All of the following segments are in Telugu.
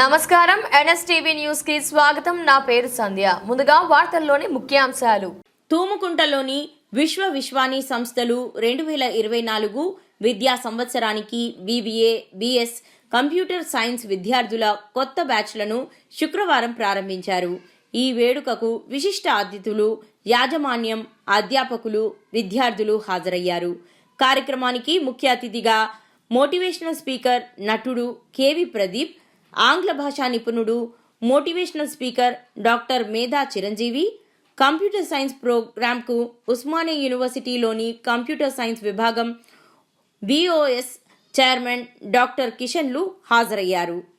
నమస్కారం. ఎన్ఎస్టీవీ న్యూస్కి స్వాగతం. నా పేరు సంధ్య. ముందుగా వార్తల్లోని ముఖ్యాంశాలు. తూముకుంటలోని విశ్వ విశ్వాని సంస్థలు రెండు వేల ఇరవై నాలుగు విద్యా సంవత్సరానికి బీబీఏ బీఎస్ కంప్యూటర్ సైన్స్ విద్యార్థుల కొత్త బ్యాచ్లను శుక్రవారం ప్రారంభించారు. ఈ వేడుకకు విశిష్ట అతిథులు యాజమాన్యం అధ్యాపకులు విద్యార్థులు హాజరయ్యారు. కార్యక్రమానికి ముఖ్య అతిథిగా మోటివేషనల్ స్పీకర్ నటుడు కేవి ప్రదీప్ ఆంగ్ల భాషా నిపుణుడు motivational speaker doctor Medha Chiranjeevi computer science ప్రోగ్రాంకు Osmania యూనివర్సిటీలోని కంప్యూటర్ సైన్స్ విభాగం B O S chairman doctor కిషన్లు హాజరయ్యారు.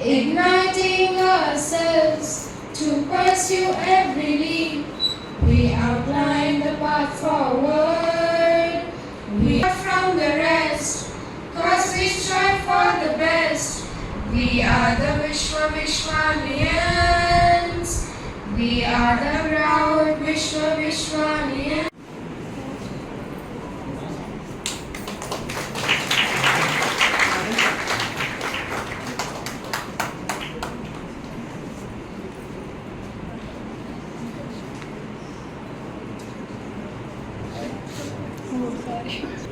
Igniting ourselves to pursue every We the path forward. We are from the rest, cause we strive for the best. We are the Vishwa Vishwanians. We are the proud Vishwa Vishwanians. Produced, oh,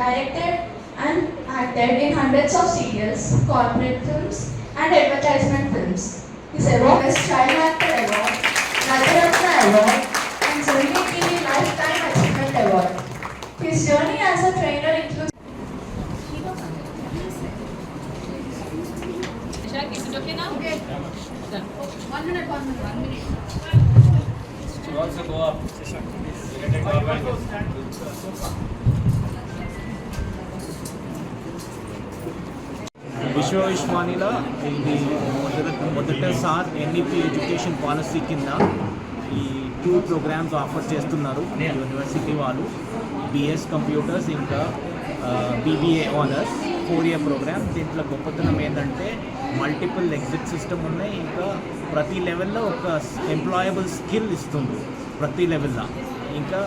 directed, and acted in hundreds of serials, corporate films, and advertisement films. His award is Child Actor Award, Natyaratna Award, His journey as a trainer includes To also go up related to urban. విశ్వ విశ్వానిలో ఇది మొదట మొదటిసారి ఎన్ఈపి ఎడ్యుకేషన్ పాలసీ కింద ఈ టూ ప్రోగ్రామ్స్ ఆఫర్ చేస్తున్నారు యూనివర్సిటీ వాళ్ళు. బిఎస్ కంప్యూటర్స్ ఇంకా BBA honours four year program దీంట్లో గొప్పతనం ఏంటంటే మల్టిపుల్ ఎగ్జిట్ సిస్టమ్ ఉన్నాయి. ఇంకా ప్రతి లెవెల్లో ఒక ఎంప్లాయబుల్ స్కిల్ ఇస్తుంది ప్రతి లెవెల్లో ఇంకా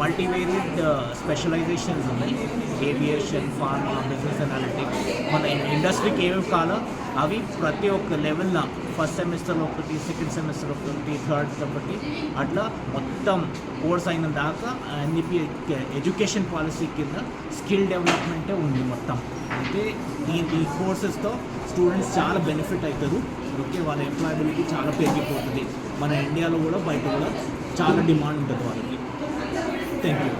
మల్టీవేరియడ్ స్పెషలైజేషన్స్ ఉన్నాయి. Aviation pharma business analytics. మన ఇండస్ట్రీకి ఏమేమి కావాలో అవి ప్రతి ఒక్క లెవెల్లో ఫస్ట్ సెమిస్టర్ ఒకటి సెకండ్ సెమిస్టర్ ఒకటి థర్డ్ ఒకటి అట్లా మొత్తం కోర్స్ అయిన దాకా ఎన్ఈపి ఎడ్యుకేషన్ పాలసీ కింద స్కిల్ డెవలప్మెంటే ఉంది మొత్తం. అయితే ఈ ఈ కోర్సెస్తో స్టూడెంట్స్ చాలా బెనిఫిట్ అవుతారు ఓకే వాళ్ళ ఎంప్లాయబిలిటీ చాలా పెరిగిపోతుంది. మన ఇండియాలో కూడా బయట కూడా చాలా డిమాండ్ ఉంటుంది వాళ్ళకి. థ్యాంక్ యూ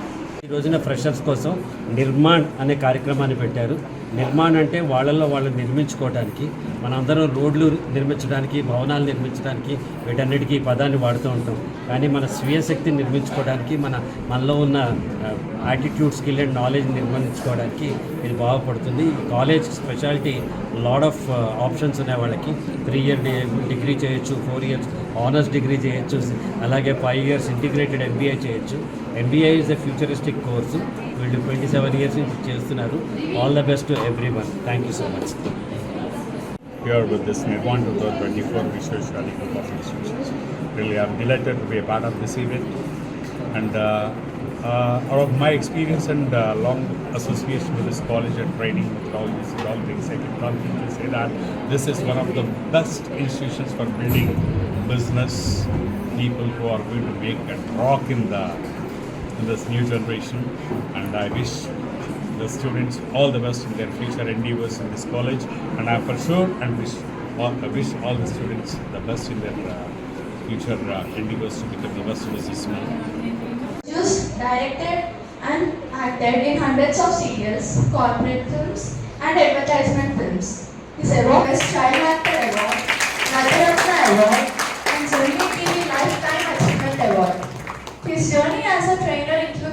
ఈ రోజున ఫ్రెషర్స్ కోసం నిర్మాణ్ అనే కార్యక్రమాన్ని పెట్టారు. నిర్మాణం అంటే వాళ్ళల్లో వాళ్ళు నిర్మించుకోవడానికి మనందరం రోడ్లు నిర్మించడానికి భవనాలు నిర్మించడానికి వీటన్నిటికీ ఈ పదాన్ని వాడుతూ ఉంటాం. కానీ మన స్వీయ శక్తిని నిర్మించుకోవడానికి మన మనలో ఉన్న యాటిట్యూడ్ స్కిల్ అండ్ నాలెడ్జ్ నిర్మించుకోవడానికి ఇది బాగుపడుతుంది. ఈ college speciality lot of options ఉన్నాయి వాళ్ళకి. త్రీ ఇయర్ డిగ్రీ చేయొచ్చు ఫోర్ ఇయర్స్ ఆనర్స్ డిగ్రీ చేయొచ్చు అలాగే ఫైవ్ ఇయర్స్ ఇంటిగ్రేటెడ్ ఎంబీఏ చేయొచ్చు. MBA is a futuristic course వీళ్ళు ట్వంటీ సెవెన్ ఇయర్స్ నుంచి చేస్తున్నారు. All the best everyone. Thank you so much. Here with this Nirvan 2024 Research Valley for of Institutions. Really, I'm delighted to be a part of this event. And uh, uh, out of my experience and uh, long association with this college and training with all these all things, I can confidently say that this is one of the best institutions for building business people who are going to make a rock in the in this new generation. And I wish the students all the best in their future endeavors in this college and I for sure and wish all, I wish all the students the best in their uh, future uh, endeavors to become the best businessmen. Just directed and acted in hundreds of serials, corporate films, and advertisement films. His award Best Child Actor Award, Natharatna Award, and Sony TV Lifetime Achievement Award. His journey as a trainer in